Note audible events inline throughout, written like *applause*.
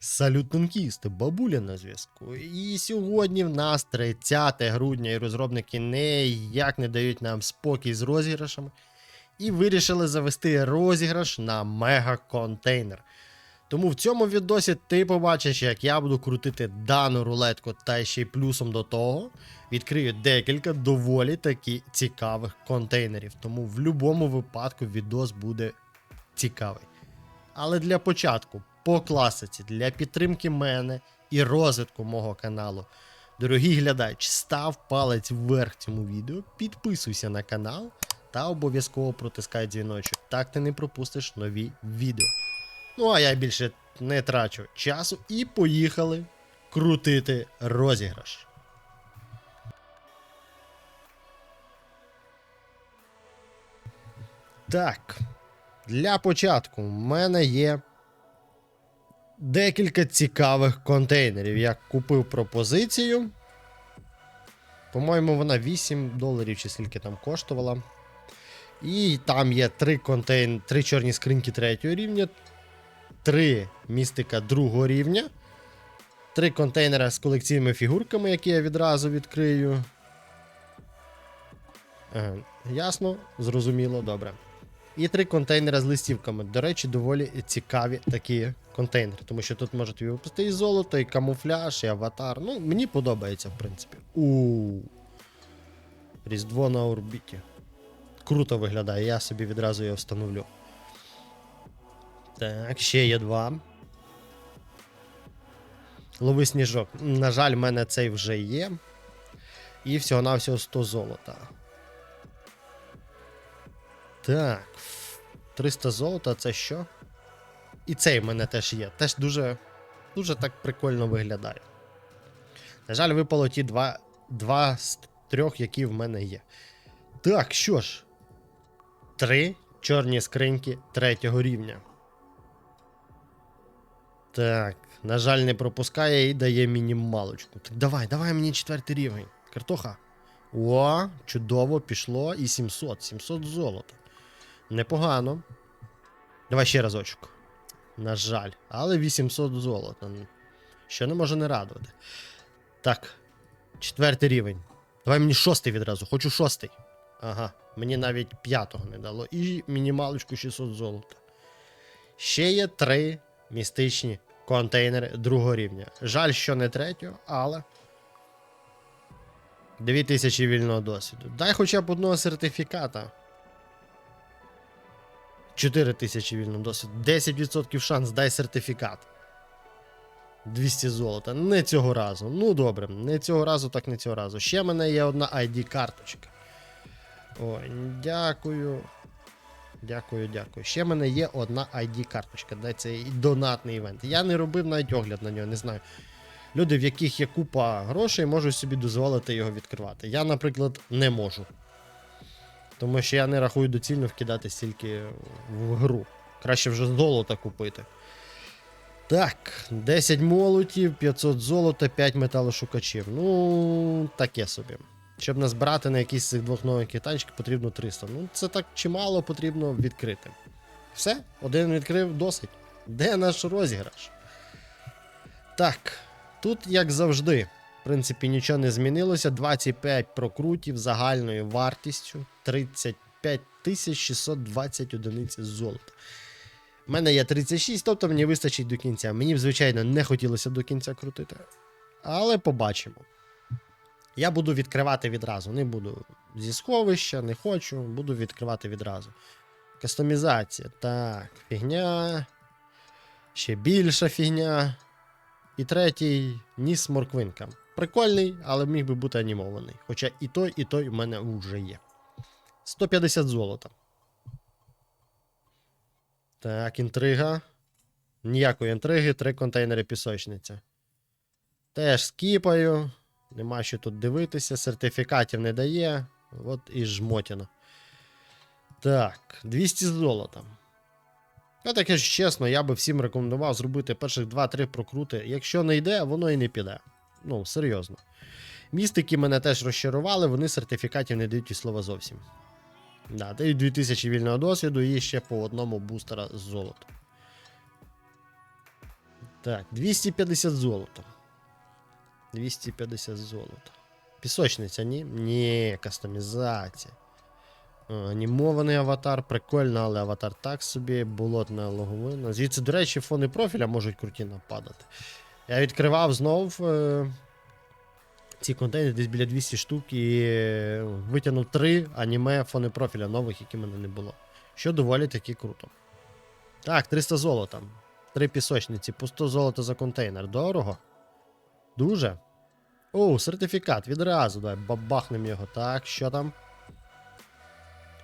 Салют танкісти, бабуля на зв'язку. І сьогодні в нас 30 грудня, і розробники ніяк не дають нам спокій з розіграшами. І вирішили завести розіграш на мега-контейнер. Тому в цьому відосі ти побачиш, як я буду крутити дану рулетку, та ще й плюсом до того відкрию декілька доволі таки цікавих контейнерів. Тому в будь-якому випадку відос буде цікавий. Але для початку, по класиці, для підтримки мене і розвитку мого каналу. Дорогий глядач, став палець вверх цьому відео, підписуйся на канал та обов'язково протискай дзвіночок. Так ти не пропустиш нові відео. Ну а я більше не трачу часу і поїхали крутити розіграш. Так, для початку в мене є декілька цікавих контейнерів. Я купив пропозицію. По-моєму, вона 8 доларів чи скільки там коштувала. І там є три контейн... три чорні скриньки третього рівня, три містика другого рівня, три контейнера з колекційними фігурками, які я відразу відкрию. Ага, ясно, зрозуміло, добре. І три контейнери з листівками. До речі, доволі цікаві такі контейнери, тому що тут можуть випустити і золото, і камуфляж, і аватар. Ну, мені подобається, в принципі. у Різдво на орбіті. Круто виглядає, я собі відразу його встановлю. Так, ще є два. Лови сніжок. На жаль, в мене цей вже є. І всього-навсього 100 золота. Так. 300 золота це що? І цей в мене теж є. Теж дуже дуже так прикольно виглядає. На жаль, випало ті два, два з трьох, які в мене є. Так, що ж. Три чорні скриньки третього рівня. Так, на жаль, не пропускає і дає мінімалочку. Так давай, давай мені четвертий рівень. Картоха. О, чудово, пішло. І 700. 700 золота. Непогано. Давай ще разочок. На жаль, але 800 золота. Що не може не радувати. Так, четвертий рівень. Давай мені шостий відразу, хочу шостий. Ага, мені навіть п'ятого не дало. І мінімалочку 600 золота. Ще є три містичні контейнери другого рівня. Жаль, що не третього, але. 2000 вільного досвіду. Дай хоча б одного сертифіката. 4 тисячі вільного досвіду. 10% шанс, дай сертифікат. 200 золота. Не цього разу. Ну добре, не цього разу, так не цього разу. Ще в мене є одна ID-карточка. Ой, дякую. Дякую, дякую. Ще в мене є одна ID-карточка. Дай це донатний івент. Я не робив навіть огляд на нього, не знаю. Люди, в яких є купа грошей, можуть собі дозволити його відкривати. Я, наприклад, не можу. Тому що я не рахую доцільно вкидати стільки в гру. Краще вже золота купити. Так, 10 молотів, 500 золота, 5 металошукачів. Ну, таке собі. Щоб назбирати на якісь з цих двох нових китайчиків, потрібно 300. Ну, це так чимало потрібно відкрити. Все, один відкрив досить. Де наш розіграш? Так, тут, як завжди, принципі, нічого не змінилося. 25 прокрутів загальною вартістю 35 620 одиниць золота. У мене є 36, тобто мені вистачить до кінця. Мені звичайно, не хотілося до кінця крутити. Але побачимо. Я буду відкривати відразу. Не буду зі сховища, не хочу, буду відкривати відразу. Кастомізація. Так, фігня. Ще більша фігня. І третій ніс морквинка. Прикольний, але міг би бути анімований. Хоча і той, і той у мене вже є. 150 золота. Так, інтрига. Ніякої інтриги, три контейнери пісочниця. Теж скіпаю. Нема що тут дивитися, сертифікатів не дає. От і жмотіна. Так, 200 золота. Ну, таке ж чесно, я би всім рекомендував зробити перших 2-3 прокрути. Якщо не йде, воно і не піде. Ну, серйозно. Містики мене теж розчарували, вони сертифікатів не дають і слова зовсім. Да, дають 2000 вільного досвіду і ще по одному бустера з золота. Так, 250 золота. 250 золота. Пісочниця, ні? Ні, кастомізація. Анімований аватар, прикольно, але аватар так собі, болотна логовина. Звідси, до речі, фони профіля можуть круті нападати. Я відкривав знов е, ці контейнери десь біля 200 штук і е, витягнув три аніме фони профіля нових, які в мене не було. Що доволі таки круто. Так, 300 золота. Три пісочниці, по 100 золота за контейнер. Дорого. Дуже. О, сертифікат. Відразу. Давай бабахнем його. Так, що там?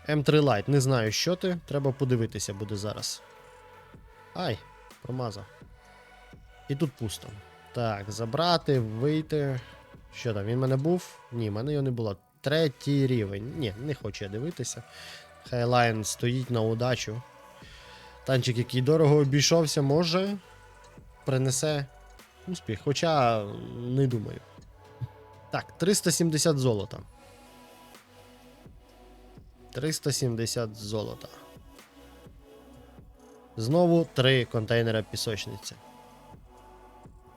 М3 Lite. Не знаю, що ти. Треба подивитися буде зараз. Ай, промазав. І тут пусто. Так, забрати, вийти. Що там? Він в мене був? Ні, в мене його не було. Третій рівень. Ні, не хочу я дивитися. Хайлайн стоїть на удачу. Танчик, який дорого обійшовся, може принесе успіх. Хоча не думаю. Так, 370 золота. 370 золота. Знову три контейнера пісочниці.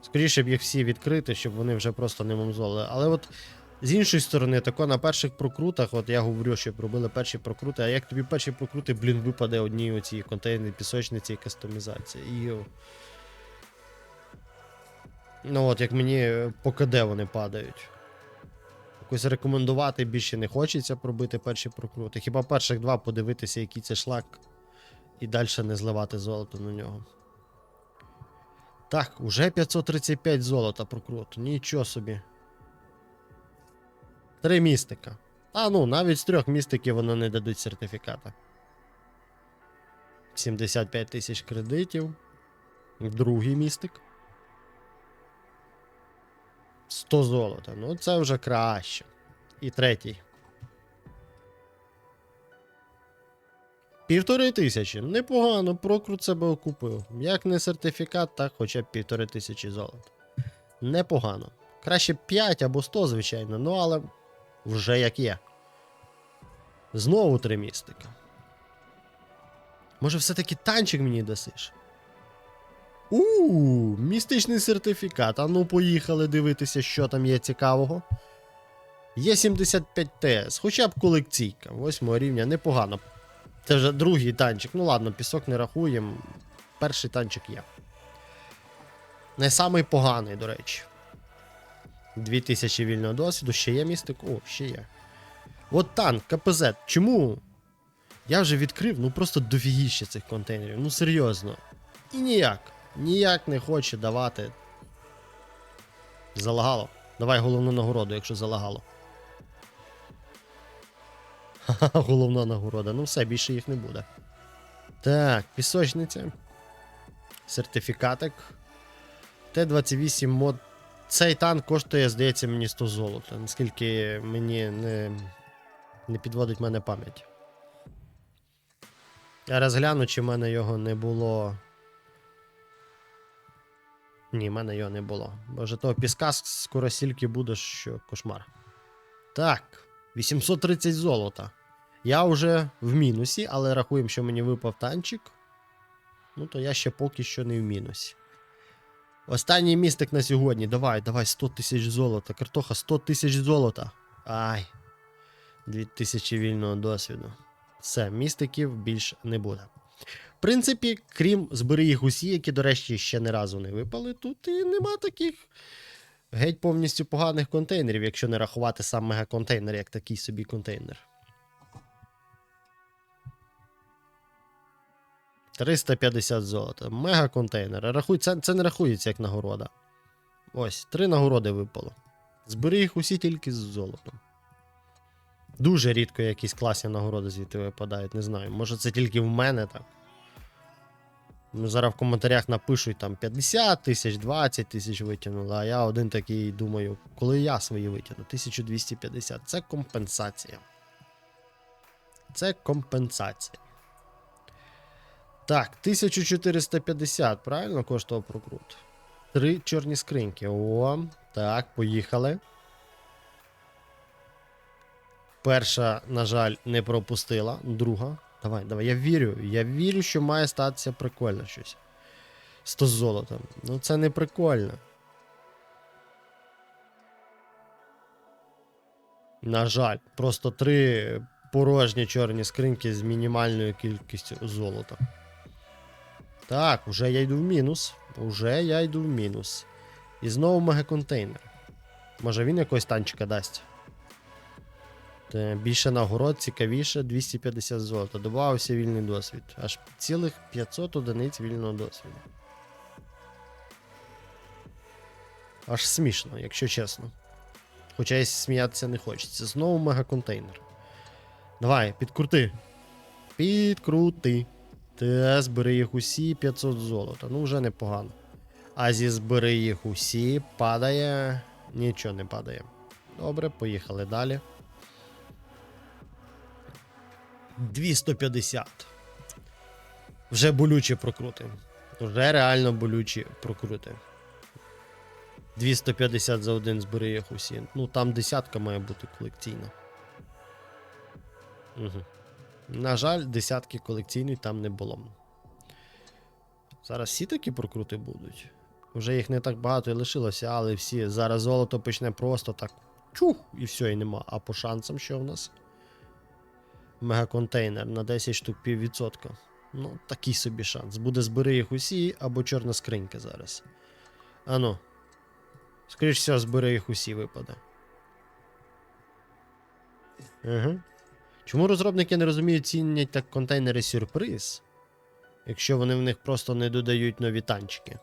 Скоріше б їх всі відкрити, щоб вони вже просто не мамзоли. Але от з іншої сторони, тако на перших прокрутах, от я говорю, щоб робили перші прокрути, а як тобі перші прокрути, блін, випаде одні оці контейнери пісочниці і кастомізація. І... Ну от, як мені по КД вони падають. Якось рекомендувати більше не хочеться пробити перші прокрути. Хіба перших два подивитися, який це шлак, і далі не зливати золото на нього. Так, уже 535 золота прокруту. Нічого собі. Три містика. А ну, навіть з трьох містиків воно не дадуть сертифіката. 75 тисяч кредитів. Другий містик. 100 золота. Ну, це вже краще. І третій. Півтори тисячі. Непогано, прокрут себе окупив. Як не сертифікат, так хоча б півтори тисячі золота. Непогано. Краще 5 або 100, звичайно, ну але вже як є. Знову три містика. Може, все-таки танчик мені дасиш? У, містичний сертифікат. А ну, поїхали дивитися, що там є цікавого. Є 75 ТС, хоча б колекційка. Восьмого рівня, непогано. Це вже другий танчик. Ну ладно, пісок не рахуємо. Перший танчик є. Не самий поганий, до речі. 2000 вільного досвіду, ще є містик? О, ще є. От танк, КПЗ. Чому? Я вже відкрив, ну просто дофігіще цих контейнерів. Ну серйозно. І ніяк. Ніяк не хоче давати. Залагало. Давай головну нагороду, якщо залагало. *laughs* Головна нагорода. Ну все, більше їх не буде. Так, пісочниця. Сертифікатик. Т-28 мод. Цей танк коштує, здається, мені 100 золота. Наскільки мені не, не підводить мене пам'ять. Я розгляну, чи в мене його не було. Ні, в мене його не було. Боже, того піска скоро стільки буде, що кошмар. Так, 830 золота. Я вже в мінусі, але рахуємо, що мені випав танчик. Ну, то я ще поки що не в мінусі. Останній містик на сьогодні. Давай, давай, 100 тисяч золота. Картоха, 100 тисяч золота. Ай. 2000 вільного досвіду. Все, містиків більш не буде. В принципі, крім збери їх усі, які, до речі, ще не разу не випали, тут і нема таких геть повністю поганих контейнерів, якщо не рахувати сам мегаконтейнер, як такий собі контейнер. 350 золота. Мегаконтейнер. Рахуй, це, це не рахується як нагорода. Ось, три нагороди випало. Збери їх усі тільки з золотом. Дуже рідко якісь класні нагороди звідти випадають, не знаю. Може це тільки в мене так. Ну, зараз в коментарях напишуть там 50 тисяч, 20 тисяч витягнули, а я один такий думаю, коли я свої витягну, 1250. Це компенсація. Це компенсація. Так, 1450, правильно коштував прокрут? Три чорні скриньки. О, так, поїхали. Перша, на жаль, не пропустила. Друга. Давай, давай, я вірю. Я вірю, що має статися прикольно щось. 100 золота. Ну це не прикольно. На жаль, просто три порожні чорні скриньки з мінімальною кількістю золота. Так, уже я йду в мінус. Уже я йду в мінус. І знову мегаконтейнер. Може він якогось танчика дасть. Більше нагород, цікавіше, 250 золота. Добавився вільний досвід. Аж цілих 500 одиниць вільного досвіду. Аж смішно, якщо чесно. Хоча й сміятися не хочеться. Знову мегаконтейнер. Давай, підкрути. Підкрути. Та збери їх усі 500 золота. Ну, вже непогано. А зі збери їх усі падає. Нічого не падає. Добре, поїхали далі. 250. Вже болючі прокрути. Вже реально болючі прокрути. 250 за один збери їх усі. Ну там десятка має бути колекційна. Угу. На жаль, десятки колекційної там не було. Зараз всі такі прокрути будуть. Вже їх не так багато і лишилося, але всі. Зараз золото почне просто так. Чух! І все, і нема. А по шансам що в нас? Мегаконтейнер на 10 штук піввідсотка. Ну, такий собі шанс. Буде збери їх усі або чорна скринька зараз. Ану. Скоріше збери їх усі випаде. Угу. Чому розробники не розуміють цінять так контейнери сюрприз, якщо вони в них просто не додають нові танчики?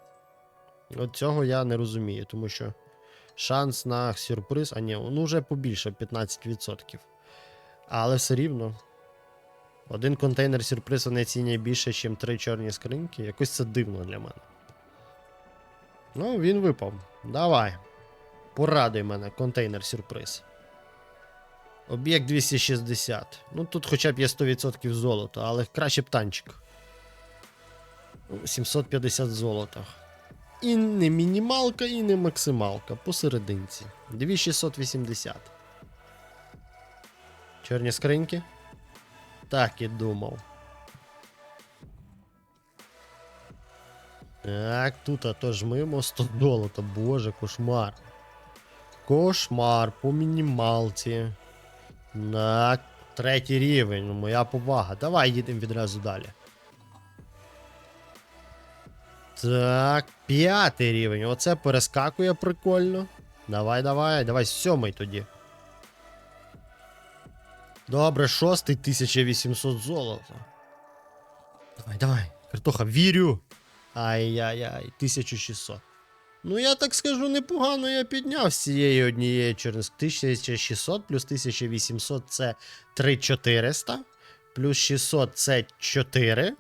От цього я не розумію, тому що шанс на сюрприз, а ні, ну вже побільше 15%. Але все рівно. Один контейнер сюрприз вони цінять більше, ніж три чорні скриньки. Якось це дивно для мене. Ну, він випав. Давай. Порадуй мене, контейнер сюрприз. Об'єкт 260. Ну тут хоча б є 100% золота, але краще б танчик. Ну, 750 золота. І не мінімалка, і не максималка. Посерединці. 2680. Чорні скриньки. Так і думав. Так, тут а то жмимо 100 золота. Боже, кошмар. Кошмар по мінімалці. Так, третій рівень, ну моя повага. Давай їдемо відразу далі. Так, п'ятий рівень. Оце перескакує прикольно. Давай, давай, давай сьомий тоді. Добре, шостий 1800 золота. Давай, давай. Картоха, вірю. Ай-яй-яй, 1600. Ну, я так скажу, непогано я підняв з цієї однієї чорних. 1600 плюс 1800 це 3400. Плюс 600 це 4.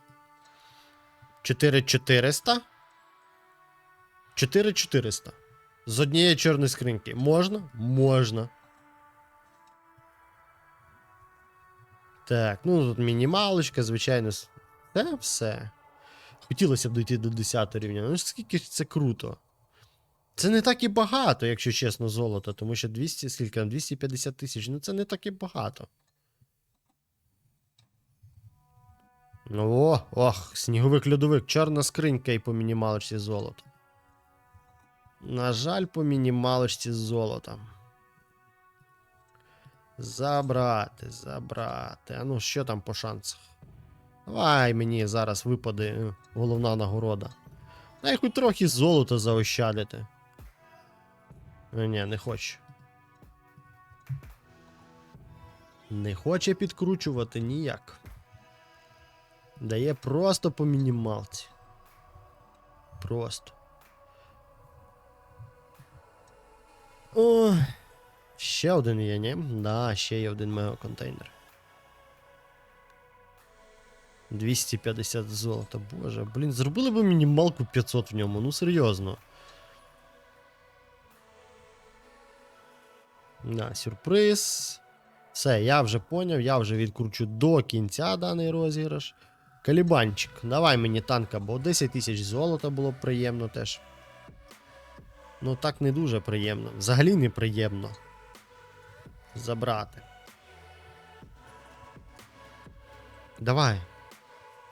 4400. 4400. З однієї чорної скриньки. Можна? Можна. Так, ну тут мінімалочка, звичайно. Та все. Хотілося б дійти до 10 рівня. Ну скільки це круто. Це не так і багато, якщо чесно, золото, тому що 200, скільки там, 250 тисяч, ну це не так і багато. Ну о, ох, сніговик льодовик, чорна скринька і по мінімалочці золото. На жаль, по мінімалочці золота. Забрати, забрати. А ну що там по шансах? Давай мені зараз випаде е, головна нагорода. Дай хоч трохи золота заощадити. Е, Ні, не хоче. Не хоче підкручувати ніяк. Дає просто по мінімалці. Просто. О, ще один є, ні? Да, ще є один мегаконтейнер. 250 золота, боже, блін, зробили б мінімалку 500 в ньому, ну серйозно. На, сюрприз. Все, я вже поняв, я вже відкручу до кінця даний розіграш. Калібанчик, давай мені танка, бо 10 тисяч золота було приємно теж. Ну так не дуже приємно. Взагалі не приємно. Забрати. Давай.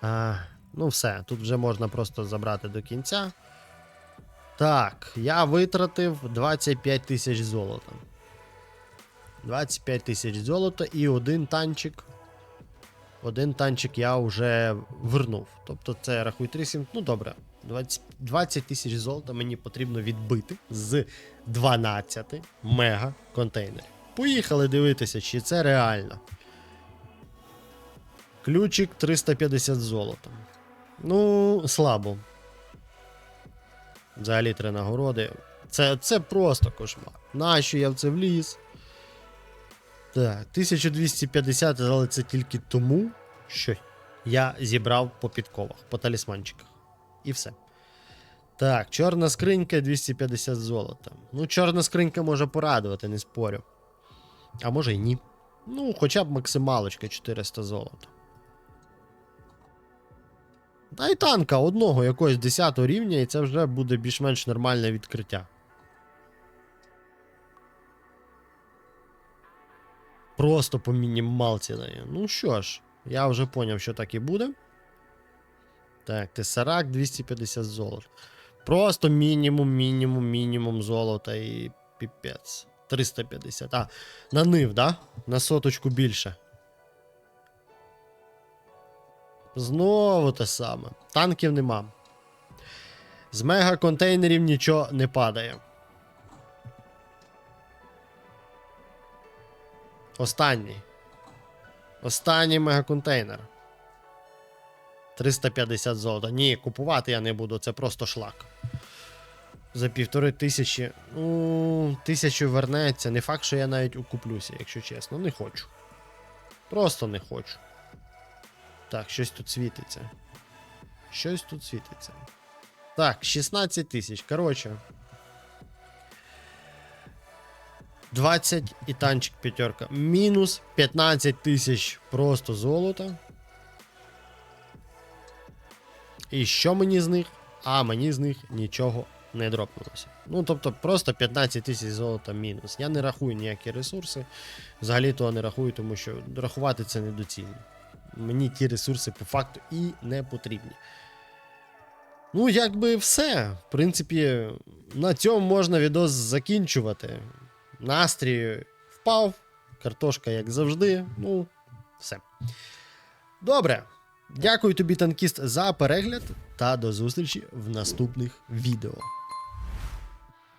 А, Ну, все, тут вже можна просто забрати до кінця. Так, я витратив 25 тисяч золота. 25 тисяч золота і один танчик. Один танчик я вже вернув. Тобто це рахуй 37. Ну добре. 20 20 тисяч золота мені потрібно відбити з 12 мега контейнерів. Поїхали дивитися, чи це реально. Ключик 350 золота. Ну, слабо. Взагалі три нагороди. Це, це просто кошмар. Нащо я в це вліз? Так, 1250, але це тільки тому, що я зібрав по підковах, по талісманчиках. І все. Так, чорна скринька 250 золота. Ну, чорна скринька може порадувати, не спорю. А може й ні. Ну, хоча б максималочка 400 золота. Та й танка одного якогось 10 рівня, і це вже буде більш-менш нормальне відкриття. Просто по мінімалці дає. Ну що ж, я вже поняв, що так і буде. Так, Тесарак 250 золота. Просто мінімум, мінімум, мінімум золота і піпець. 350. А, на нив, да? На соточку більше. Знову те саме. Танків нема. З мега-контейнерів нічого не падає. Останній. Останній мегаконтейнер. 350 золота. Ні, купувати я не буду, це просто шлак. За півтори тисячі. Ну, тисячу вернеться. Не факт, що я навіть укуплюся, якщо чесно. Не хочу. Просто не хочу. Так, щось тут світиться. Щось тут світиться. Так, 16 тисяч. Коротше. 20 і танчик п'ятерка. Мінус 15 тисяч просто золота. І що мені з них? А мені з них нічого не дропнулося. Ну, тобто, просто 15 тисяч золота мінус. Я не рахую ніякі ресурси. Взагалі того не рахую, тому що рахувати це недоцільно. Мені ті ресурси по факту і не потрібні. Ну, якби все. В принципі, на цьому можна відос закінчувати. Настрій впав, картошка, як завжди. Ну, все. Добре. Дякую тобі, танкіст, за перегляд та до зустрічі в наступних відео.